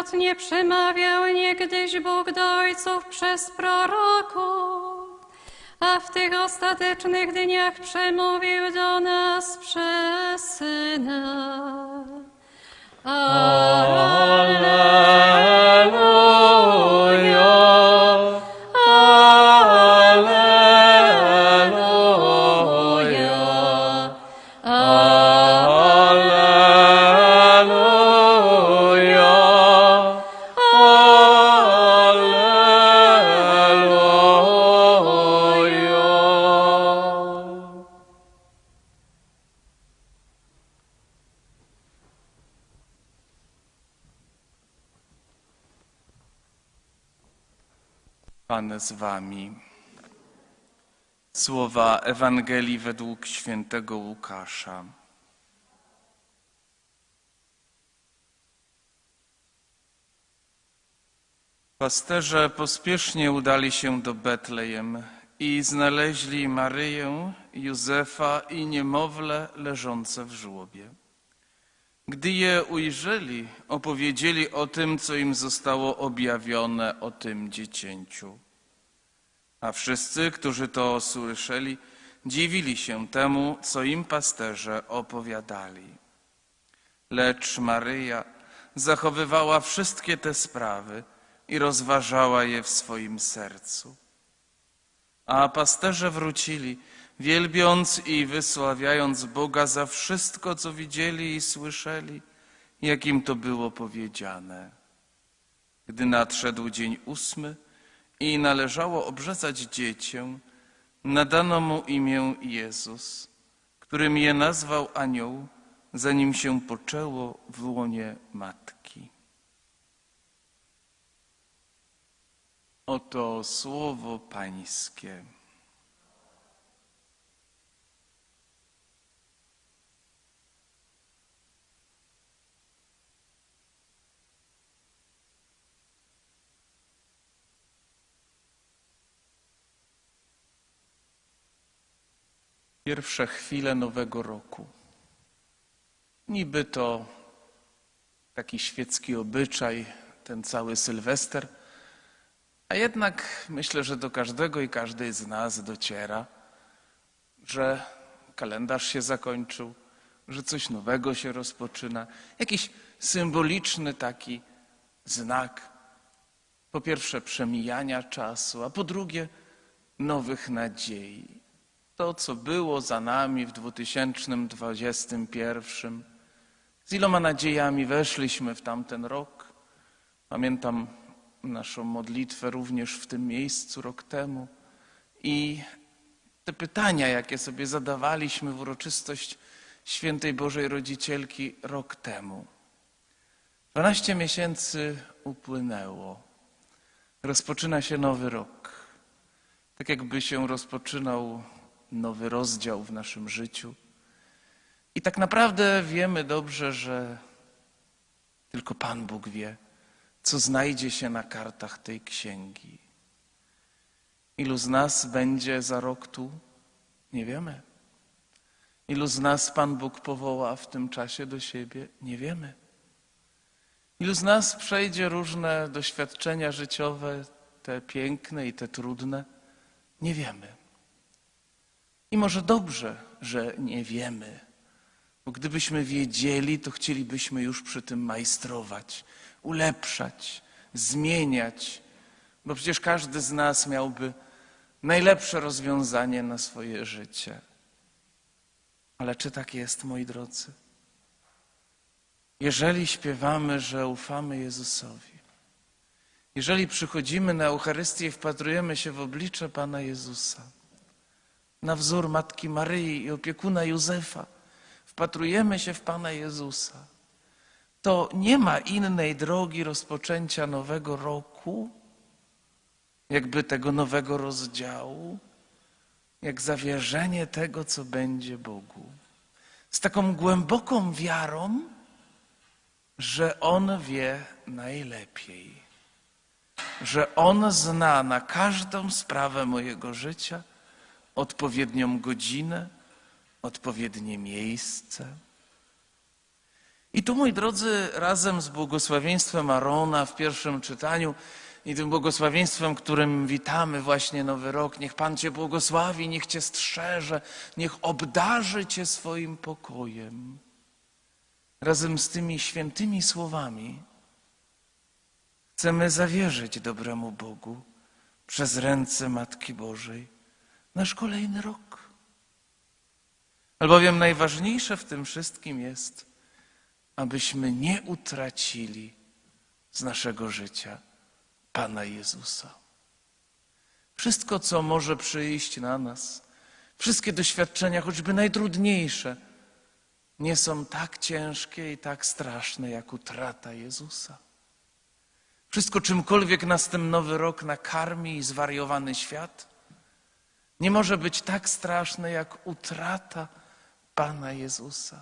wielokrotnie przemawiał niegdyś Bóg do ojców przez proroków, a w tych ostatecznych dniach przemówił do nas przez Syna. Pan z wami. Słowa Ewangelii według świętego Łukasza. Pasterze pospiesznie udali się do Betlejem i znaleźli Maryję, Józefa i niemowlę leżące w żłobie. Gdy je ujrzeli, opowiedzieli o tym, co im zostało objawione o tym dziecięciu. A wszyscy, którzy to słyszeli, dziwili się temu, co im pasterze opowiadali. Lecz Maryja zachowywała wszystkie te sprawy i rozważała je w swoim sercu. A pasterze wrócili, wielbiąc i wysławiając Boga za wszystko, co widzieli i słyszeli, jak im to było powiedziane. Gdy nadszedł dzień ósmy i należało obrzezać dziecię, nadano mu imię Jezus, którym je nazwał anioł, zanim się poczęło w łonie matki. Oto słowo Pańskie. Pierwsze chwile nowego roku. Niby to taki świecki obyczaj, ten cały Sylwester, a jednak myślę, że do każdego i każdej z nas dociera, że kalendarz się zakończył, że coś nowego się rozpoczyna. Jakiś symboliczny taki znak, po pierwsze przemijania czasu, a po drugie nowych nadziei. To, co było za nami w 2021, z iloma nadziejami weszliśmy w tamten rok. Pamiętam naszą modlitwę również w tym miejscu rok temu i te pytania, jakie sobie zadawaliśmy w uroczystość Świętej Bożej Rodzicielki rok temu. 12 miesięcy upłynęło. Rozpoczyna się nowy rok. Tak jakby się rozpoczynał nowy rozdział w naszym życiu. I tak naprawdę wiemy dobrze, że tylko Pan Bóg wie, co znajdzie się na kartach tej księgi. Ilu z nas będzie za rok tu? Nie wiemy. Ilu z nas Pan Bóg powoła w tym czasie do siebie? Nie wiemy. Ilu z nas przejdzie różne doświadczenia życiowe, te piękne i te trudne? Nie wiemy. I może dobrze, że nie wiemy, bo gdybyśmy wiedzieli, to chcielibyśmy już przy tym majstrować, ulepszać, zmieniać, bo przecież każdy z nas miałby najlepsze rozwiązanie na swoje życie. Ale czy tak jest, moi drodzy? Jeżeli śpiewamy, że ufamy Jezusowi, jeżeli przychodzimy na Eucharystię i wpatrujemy się w oblicze Pana Jezusa, na wzór Matki Maryi i opiekuna Józefa, wpatrujemy się w Pana Jezusa, to nie ma innej drogi rozpoczęcia nowego roku, jakby tego nowego rozdziału, jak zawierzenie tego, co będzie Bogu. Z taką głęboką wiarą, że On wie najlepiej, że On zna na każdą sprawę mojego życia odpowiednią godzinę, odpowiednie miejsce. I tu, moi drodzy, razem z błogosławieństwem Arona w pierwszym czytaniu i tym błogosławieństwem, którym witamy właśnie Nowy Rok, niech Pan Cię błogosławi, niech Cię strzeże, niech obdarzy Cię swoim pokojem. Razem z tymi świętymi słowami chcemy zawierzyć dobremu Bogu przez ręce Matki Bożej nasz kolejny rok. Albowiem najważniejsze w tym wszystkim jest, abyśmy nie utracili z naszego życia Pana Jezusa. Wszystko, co może przyjść na nas, wszystkie doświadczenia, choćby najtrudniejsze, nie są tak ciężkie i tak straszne jak utrata Jezusa. Wszystko, czymkolwiek nas ten nowy rok nakarmi i zwariowany świat, nie może być tak straszne jak utrata Pana Jezusa.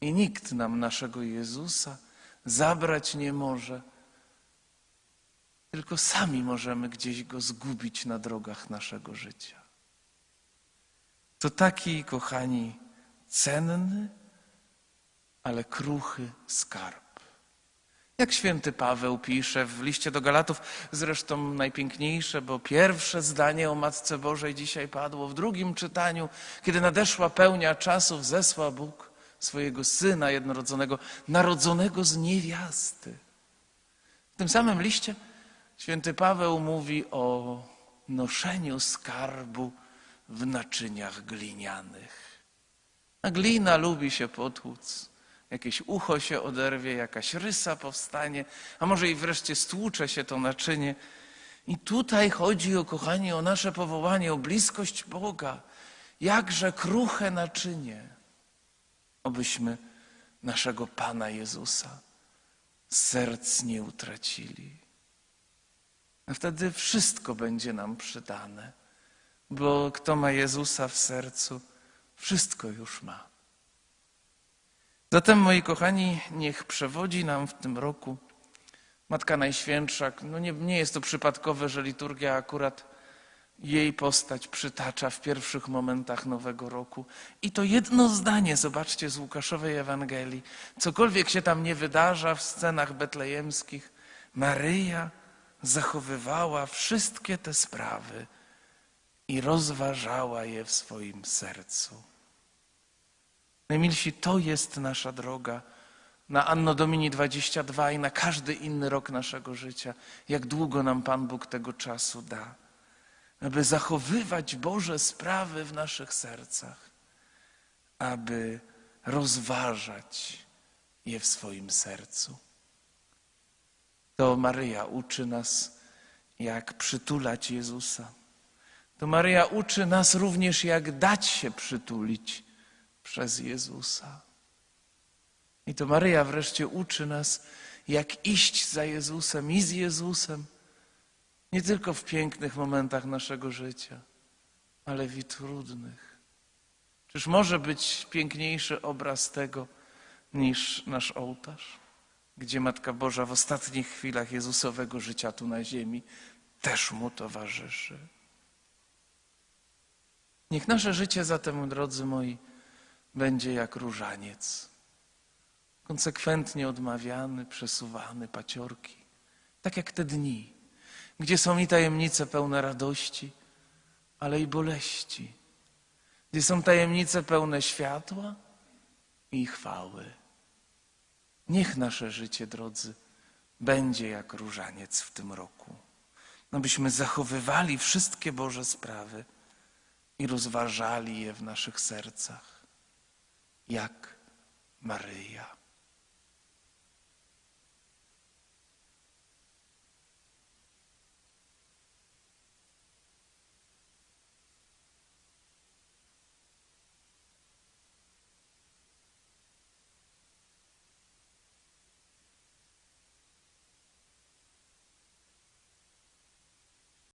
I nikt nam naszego Jezusa zabrać nie może, tylko sami możemy gdzieś go zgubić na drogach naszego życia. To taki, kochani, cenny, ale kruchy skarb. Jak święty Paweł pisze w liście do Galatów, zresztą najpiękniejsze, bo pierwsze zdanie o Matce Bożej dzisiaj padło w drugim czytaniu, kiedy nadeszła pełnia czasów, zesłał Bóg swojego Syna jednorodzonego, narodzonego z niewiasty. W tym samym liście święty Paweł mówi o noszeniu skarbu w naczyniach glinianych. A glina lubi się potłuc. Jakieś ucho się oderwie, jakaś rysa powstanie, a może i wreszcie stłucze się to naczynie. I tutaj chodzi o kochanie, o nasze powołanie, o bliskość Boga. Jakże kruche naczynie, obyśmy naszego Pana Jezusa serc nie utracili. A wtedy wszystko będzie nam przydane, bo kto ma Jezusa w sercu, wszystko już ma. Zatem, moi kochani, niech przewodzi nam w tym roku Matka Najświętsza. No nie, nie jest to przypadkowe, że liturgia akurat jej postać przytacza w pierwszych momentach Nowego Roku. I to jedno zdanie, zobaczcie, z Łukaszowej Ewangelii. Cokolwiek się tam nie wydarza w scenach betlejemskich, Maryja zachowywała wszystkie te sprawy i rozważała je w swoim sercu. Najmilsi, to jest nasza droga na Anno Domini 22 i na każdy inny rok naszego życia. Jak długo nam Pan Bóg tego czasu da, aby zachowywać Boże sprawy w naszych sercach, aby rozważać je w swoim sercu. To Maryja uczy nas, jak przytulać Jezusa. To Maryja uczy nas również, jak dać się przytulić przez Jezusa. I to Maryja wreszcie uczy nas, jak iść za Jezusem i z Jezusem, nie tylko w pięknych momentach naszego życia, ale w i trudnych. Czyż może być piękniejszy obraz tego niż nasz ołtarz, gdzie Matka Boża w ostatnich chwilach Jezusowego życia tu na ziemi też mu towarzyszy? Niech nasze życie zatem, drodzy moi, będzie jak różaniec. Konsekwentnie odmawiany, przesuwany, paciorki. Tak jak te dni, gdzie są i tajemnice pełne radości, ale i boleści. Gdzie są tajemnice pełne światła i chwały. Niech nasze życie, drodzy, będzie jak różaniec w tym roku. Abyśmy zachowywali wszystkie Boże sprawy i rozważali je w naszych sercach jak Maryja.